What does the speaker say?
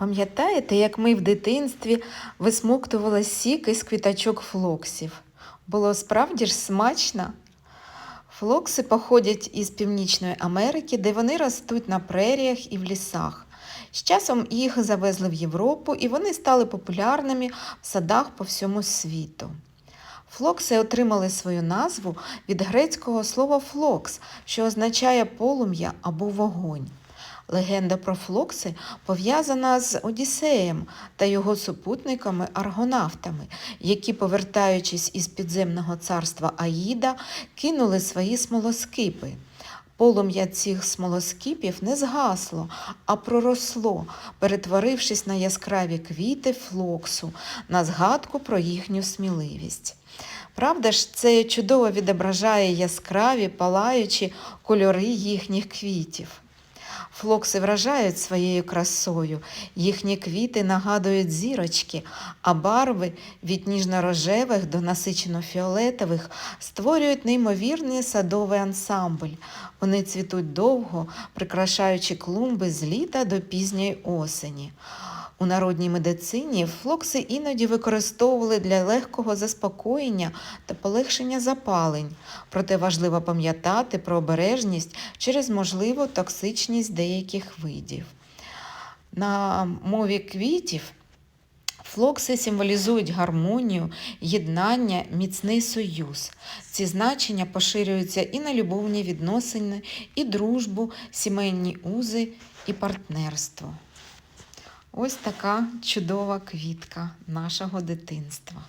Пам'ятаєте, як ми в дитинстві висмоктували сік із квіточок флоксів? Було справді ж смачно. Флокси походять із Північної Америки, де вони ростуть на преріях і в лісах. З часом їх завезли в Європу і вони стали популярними в садах по всьому світу. Флокси отримали свою назву від грецького слова флокс, що означає полум'я або вогонь. Легенда про флокси пов'язана з Одіссеєм та його супутниками аргонавтами, які, повертаючись із підземного царства Аїда, кинули свої смолоскипи. Полум'я цих смолоскипів не згасло, а проросло, перетворившись на яскраві квіти флоксу, на згадку про їхню сміливість. Правда ж, це чудово відображає яскраві, палаючі кольори їхніх квітів. Флокси вражають своєю красою, їхні квіти нагадують зірочки, а барви від ніжно-рожевих до насичено-фіолетових створюють неймовірний садовий ансамбль. Вони цвітуть довго, прикрашаючи клумби з літа до пізньої осені. У народній медицині флокси іноді використовували для легкого заспокоєння та полегшення запалень, проте важливо пам'ятати про обережність через можливу токсичність деяких видів. На мові квітів флокси символізують гармонію, єднання, міцний союз. Ці значення поширюються і на любовні відносини, і дружбу, сімейні узи, і партнерство. Ось така чудова квітка нашого дитинства.